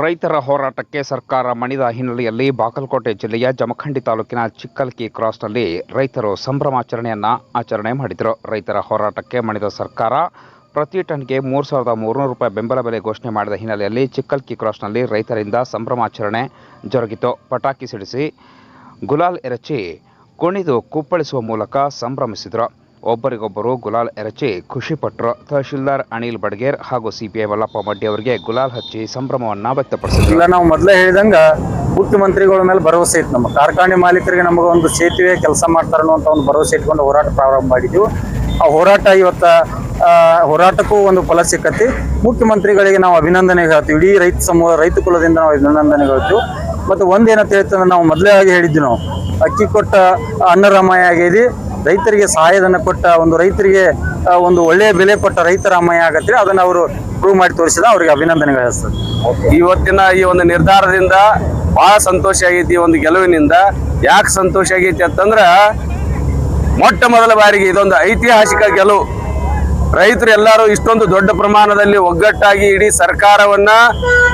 ರೈತರ ಹೋರಾಟಕ್ಕೆ ಸರ್ಕಾರ ಮಣಿದ ಹಿನ್ನೆಲೆಯಲ್ಲಿ ಬಾಗಲಕೋಟೆ ಜಿಲ್ಲೆಯ ಜಮಖಂಡಿ ತಾಲೂಕಿನ ಚಿಕ್ಕಲ್ಕಿ ಕ್ರಾಸ್ನಲ್ಲಿ ರೈತರು ಸಂಭ್ರಮಾಚರಣೆಯನ್ನ ಆಚರಣೆ ಮಾಡಿದರು. ರೈತರ ಹೋರಾಟಕ್ಕೆ ಮಣಿದ ಸರ್ಕಾರ ಪ್ರತಿ ಟನ್ಗೆ ಮೂರು ಸಾವಿರದ ಮೂರುನೂರು ರೂಪಾಯಿ ಬೆಂಬಲ ಬೆಲೆ ಘೋಷಣೆ ಮಾಡಿದ ಹಿನ್ನೆಲೆಯಲ್ಲಿ ಚಿಕ್ಕಲ್ಕಿ ಕ್ರಾಸ್ನಲ್ಲಿ ರೈತರಿಂದ ಸಂಭ್ರಮಾಚರಣೆ ಜರುಗಿತು. ಪಟಾಕಿ ಸಿಡಿಸಿ ಗುಲಾಲ್ ಎರಚಿ ಕುಣಿದು ಕುಪ್ಪಳಿಸುವ ಮೂಲಕ ಸಂಭ್ರಮಿಸಿದರು. ಒಬ್ಬರಿಗೊಬ್ಬರು ಗುಲಾಲ್ ಎರಚಿ ಖುಷಿಪಟ್ಟರು ತಹಶೀಲ್ದಾರ್ ಅನಿಲ್ ಬಡ್ಗೇರ್ ಹಾಗೂ ಸಿಪಿಐ ಮಲ್ಲಪ್ಪ ಮಡ್ಡಿ ಅವರಿಗೆ ಗುಲಾಲ್ ಹಚ್ಚಿ ಸಂಭ್ರಮವನ್ನ ವ್ಯಕ್ತಪಡಿಸಿದ್ರು. ನಾವು ಮೊದಲೇ ಹೇಳಿದಂಗ ಮುಖ್ಯಮಂತ್ರಿಗಳ ಮೇಲೆ ಭರವಸೆ ಇತ್ತು ನಮ್ಮ ಕಾರ್ಖಾನೆ ಮಾಲೀಕರಿಗೆ ನಮಗೆ ಒಂದು ಸೇತುವೆ ಕೆಲಸ ಮಾಡ್ತಾರೆ ಅನ್ನೋ ಒಂದು ಭರವಸೆ ಇಟ್ಕೊಂಡು ಹೋರಾಟ ಪ್ರಾರಂಭ ಮಾಡಿದ್ವಿ. ಆ ಹೋರಾಟ ಇವತ್ತ ಹೋರಾಟಕ್ಕೂ ಒಂದು ಫಲ ಸಿಕ್ಕತಿ. ಮುಖ್ಯಮಂತ್ರಿಗಳಿಗೆ ನಾವು ಅಭಿನಂದನೆ ಹೇಳ್ತೀವಿ. ಇಡೀ ರೈತ ಸಮೂಹ, ರೈತ ಕುಲದಿಂದ ನಾವು ಅಭಿನಂದನೆ ಹೇಳ್ತೀವಿ. ಮತ್ತು ಒಂದೇನಂತ ಹೇಳ್ತಂದ್ರೆ ನಾವು ಮೊದಲೇ ಆಗಿ ಹೇಳಿದ್ವಿ ನಾವು. ಅಕ್ಕಿ ಕೊಟ್ಟ ಅನ್ನರಾಮಯ್ಯ ಆಗಿದೆ ರೈತರಿಗೆ ಸಹಾಯಧನ ಕೊಟ್ಟ ಒಂದು ರೈತರಿಗೆ ಒಂದು ಒಳ್ಳೆಯ ಬೆಲೆ ಕೊಟ್ಟ ರೈತರ ಅಮ್ಮಯ್ಯ ಆಗತ್ತೆ ಅದನ್ನ ಅವರು ಪ್ರೂವ್ ಮಾಡಿ ತೋರಿಸಿದ ಅವರಿಗೆ ಅಭಿನಂದನೆಗಳು ಹೇಳ್ತಾರೆ ಇವತ್ತಿನ ಈ ಒಂದು ನಿರ್ಧಾರದಿಂದ ಬಹಳ ಸಂತೋಷ ಆಗೈತಿ ಒಂದು ಗೆಲುವಿನಿಂದ. ಯಾಕೆ ಸಂತೋಷ ಆಗೈತಿ ಅಂತಂದ್ರ, ಮೊಟ್ಟ ಮೊದಲ ಬಾರಿಗೆ ಇದೊಂದು ಐತಿಹಾಸಿಕ ಗೆಲುವು. ರೈತರು ಎಲ್ಲರೂ ಇಷ್ಟೊಂದು ದೊಡ್ಡ ಪ್ರಮಾಣದಲ್ಲಿ ಒಗ್ಗಟ್ಟಾಗಿ ಇಡೀ ಸರ್ಕಾರವನ್ನ,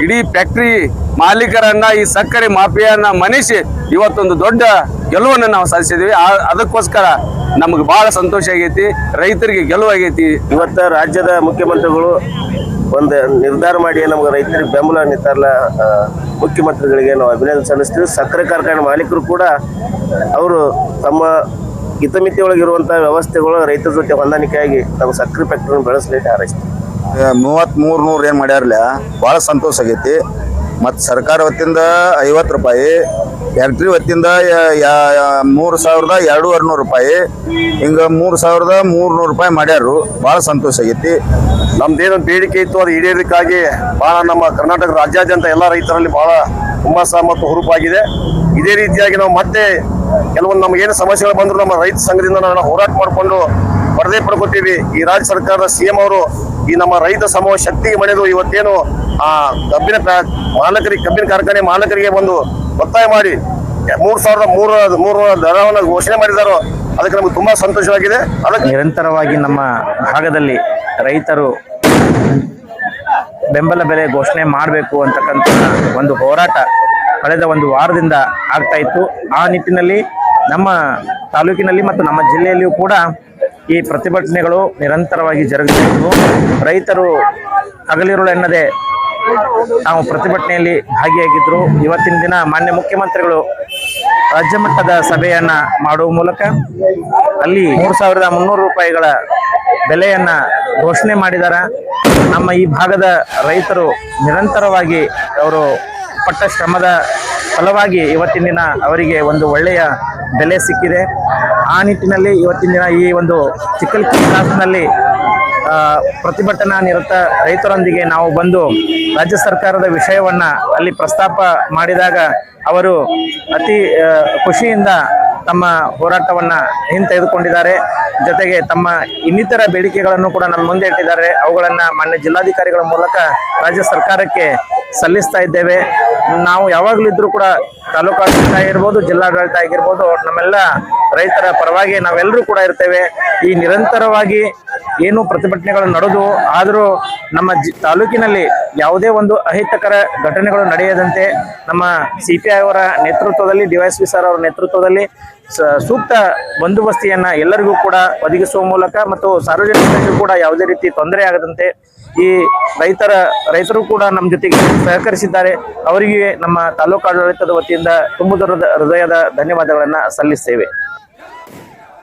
ಇಡೀ ಫ್ಯಾಕ್ಟ್ರಿ ಮಾಲೀಕರನ್ನ ಈ ಸಕ್ಕರೆ ಮಾಫಿಯನ್ನ ಮನಿಸಿ ಇವತ್ತೊಂದು ದೊಡ್ಡ ಗೆಲುವನ್ನು ನಾವು ಸಾಧಿಸಿದ್ವಿ ಆ- ಅದಕ್ಕೋಸ್ಕರ ನಮಗೆ ಬಹಳ ಸಂತೋಷ ಆಗೈತಿ. ರೈತರಿಗೆ ಗೆಲುವು ಆಗೈತಿ. ಇವತ್ತ ರಾಜ್ಯದ ಮುಖ್ಯಮಂತ್ರಿಗಳು ಒಂದು ನಿರ್ಧಾರ ಮಾಡಿ ನಮ್ಗೆ ರೈತರಿಗೆ ಬೆಂಬಲ ನಿಂತಾರಲ್ಲ ಮುಖ್ಯಮಂತ್ರಿಗಳಿಗೆ ನಾವು ಅಭಿನಂದನೆ ಸಲ್ಲಿಸ್ತೀವಿ. ಸಕ್ಕರೆ ಕಾರ್ಖಾನೆ ಮಾಲೀಕರು ಕೂಡ ಅವರು ತಮ್ಮ ಹಿತಮಿತಿ ಒಳಗಿರುವಂಥ ವ್ಯವಸ್ಥೆಗಳು ರೈತರ ಜೊತೆ ಹೊಂದಾಣಿಕೆಯಾಗಿ ನಮ್ಮ ಸಕ್ಕರೆ ಫ್ಯಾಕ್ಟ್ರಿನ ಬೆಳೆಸಲಿಕ್ಕೆ ಹಾರೈಸ್ತೀವಿ ಮೂವತ್ತ್ ಮೂರು ನೂರು ಏನು ಮಾಡ್ಯಾರಲ್ಲ ಭಾಳ ಸಂತೋಷ ಆಗೈತಿ. ಮತ್ತು ಸರ್ಕಾರ ವತಿಯಿಂದ ಐವತ್ತು ರೂಪಾಯಿ ಫ್ಯಾಕ್ಟ್ರಿ ವತಿಯಿಂದ ಮೂರು ಸಾವಿರದ ಎರಡು ನೂರು ರೂಪಾಯಿ. ಹಿಂಗೆ ಮೂರು ಸಾವಿರದ ಮೂರ್ನೂರು ರೂಪಾಯಿ ಮಾಡ್ಯಾರು ಭಾಳ ಸಂತೋಷ ಆಗೈತಿ. ನಮ್ದೇನು ಬೇಡಿಕೆ ಇತ್ತು, ಅದು ಈಡೇರಿಕಾಗಿ ಭಾಳ ನಮ್ಮ ಕರ್ನಾಟಕ ರಾಜ್ಯಾದ್ಯಂತ ಎಲ್ಲ ರೈತರಲ್ಲಿ ಭಾಳ ಹುಮ್ಮಸ್ಸ ಮತ್ತು ಹುರುಪಾಗಿದೆ. ಇದೇ ರೀತಿಯಾಗಿ ನಾವು ಮತ್ತೆ ಕೆಲವೊಂದು ನಮಗೇನು ಸಮಸ್ಯೆಗಳು ಬಂದರೂ ನಮ್ಮ ರೈತ ಸಂಘದಿಂದ ನಾವು ಹೋರಾಟ ಮಾಡಿಕೊಂಡು ವರದಿ ಪಡ್ಕೊತೀವಿ. ಈ ರಾಜ್ಯ ಸರ್ಕಾರದ ಸಿ ಎಂ ಅವರು ಈ ನಮ್ಮ ರೈತ ಸಮೂಹ ಶಕ್ತಿಗೆ ಮಣಿದು ಇವತ್ತೇನು ಆ ಕಬ್ಬಿನ ಮಾಲಕರಿಗೆ ಕಬ್ಬಿನ ಕಾರ್ಖಾನೆ ಮಾಲಕರಿಗೆ ಒಂದು ಒತ್ತಾಯ ಮಾಡಿ, ಮೂರ್ ಸಾವಿರದ ಮೂರ ಮೂರು ದರವನ್ನು ಘೋಷಣೆ ಮಾಡಿದಾರೋ. ಅದಕ್ಕೆ ನಮಗೆ ತುಂಬಾ ಸಂತೋಷವಾಗಿದೆ. ಅದಕ್ಕೆ ನಿರಂತರವಾಗಿ ನಮ್ಮ ಭಾಗದಲ್ಲಿ ರೈತರು ಬೆಂಬಲ ಬೆಲೆ ಘೋಷಣೆ ಮಾಡಬೇಕು ಅಂತಕ್ಕಂಥ ಒಂದು ಹೋರಾಟ ಕಳೆದ ಒಂದು ವಾರದಿಂದ ಆಗ್ತಾ ಇತ್ತು. ಆ ನಿಟ್ಟಿನಲ್ಲಿ ನಮ್ಮ ತಾಲೂಕಿನಲ್ಲಿ ಮತ್ತು ನಮ್ಮ ಜಿಲ್ಲೆಯಲ್ಲಿಯೂ ಕೂಡ ಈ ಪ್ರತಿಭಟನೆಗಳು ನಿರಂತರವಾಗಿ ಜರುಗುತ್ತಿದ್ದವು ರೈತರು ಹಗಲಿರುಳು ಎನ್ನದೆ ನಾವು ಪ್ರತಿಭಟನೆಯಲ್ಲಿ ಭಾಗಿಯಾಗಿದ್ದರು ಇವತ್ತಿನ ದಿನ ಮಾನ್ಯ ಮುಖ್ಯಮಂತ್ರಿಗಳು ರಾಜ್ಯ ಮಟ್ಟದ ಸಭೆಯನ್ನು ಮಾಡುವ ಮೂಲಕ ಅಲ್ಲಿ ಮೂರು ಸಾವಿರದ ಮುನ್ನೂರು ರೂಪಾಯಿಗಳ ಬೆಲೆಯನ್ನ ಘೋಷಣೆ ಮಾಡಿದ್ದಾರೆ ನಮ್ಮ ಈ ಭಾಗದ ರೈತರು ನಿರಂತರವಾಗಿ ಅವರು ಪಟ್ಟ ಶ್ರಮದ ಫಲವಾಗಿ ಇವತ್ತಿನ ದಿನ ಅವರಿಗೆ ಒಂದು ಒಳ್ಳೆಯ ಬೆಲೆ ಸಿಕ್ಕಿದೆ. ಆ ನಿಟ್ಟಿನಲ್ಲಿ ಇವತ್ತಿನ ದಿನ ಈ ಒಂದು ಚಿಕ್ಕಲ್ಕಿ ಕ್ಲಾಸ್ನಲ್ಲಿ ಪ್ರತಿಭಟನಾ ನಿರತ ರೈತರೊಂದಿಗೆ ನಾವು ಬಂದು ರಾಜ್ಯ ಸರ್ಕಾರದ ವಿಷಯವನ್ನು ಅಲ್ಲಿ ಪ್ರಸ್ತಾಪ ಮಾಡಿದಾಗ ಅವರು ಅತಿ ಖುಷಿಯಿಂದ ತಮ್ಮ ಹೋರಾಟವನ್ನು ಹಿಂತೆಗೆದುಕೊಂಡಿದ್ದಾರೆ. ಜೊತೆಗೆ ತಮ್ಮ ಇನ್ನಿತರ ಬೇಡಿಕೆಗಳನ್ನು ಕೂಡ ನಮ್ಮ ಮುಂದೆ ಇಟ್ಟಿದ್ದಾರೆ. ಅವುಗಳನ್ನು ಮಾನ್ಯ ಜಿಲ್ಲಾಧಿಕಾರಿಗಳ ಮೂಲಕ ರಾಜ್ಯ ಸರ್ಕಾರಕ್ಕೆ ಸಲ್ಲಿಸ್ತಾ ಇದ್ದೇವೆ. ನಾವು ಯಾವಾಗಲೂ ಇದ್ರೂ ಕೂಡ ತಾಲೂಕು ಆಡಳಿತ ಆಗಿರ್ಬೋದು, ಜಿಲ್ಲಾಡಳಿತ ಆಗಿರ್ಬೋದು, ನಮ್ಮೆಲ್ಲ ರೈತರ ಪರವಾಗಿ ನಾವೆಲ್ಲರೂ ಕೂಡ ಇರ್ತೇವೆ. ಈ ನಿರಂತರವಾಗಿ ಏನು ಪ್ರತಿಭಟನೆಗಳು ನಡೆದು, ಆದರೂ ನಮ್ಮ ಜಿ, ತಾಲೂಕಿನಲ್ಲಿ ಯಾವುದೇ ಒಂದು ಅಹಿತಕರ ಘಟನೆಗಳು ನಡೆಯದಂತೆ ನಮ್ಮ ಸಿ ಪಿ ಐ ಅವರ ನೇತೃತ್ವದಲ್ಲಿ ಡಿವೈಎಸ್ಪಿ ಸರ್ ಅವರ ನೇತೃತ್ವದಲ್ಲಿ ಸೂಕ್ತ ಬಂದೋಬಸ್ತಿಯನ್ನು ಎಲ್ಲರಿಗೂ ಕೂಡ ಒದಗಿಸುವ ಮೂಲಕ ಮತ್ತು ಸಾರ್ವಜನಿಕರಿಗೂ ಕೂಡ ಯಾವುದೇ ರೀತಿ ತೊಂದರೆ ಆಗದಂತೆ ಈ ರೈತರ, ರೈತರು ಕೂಡ ನಮ್ಮ ಜೊತೆಗೆ ಸಹಕರಿಸಿದ್ದಾರೆ. ಅವರಿಗೆ ನಮ್ಮ ತಾಲೂಕು ಆಡಳಿತದ ವತಿಯಿಂದ ತುಂಬುದರದ ಹೃದಯದ ಧನ್ಯವಾದಗಳನ್ನು ಸಲ್ಲಿಸ್ತೇವೆ.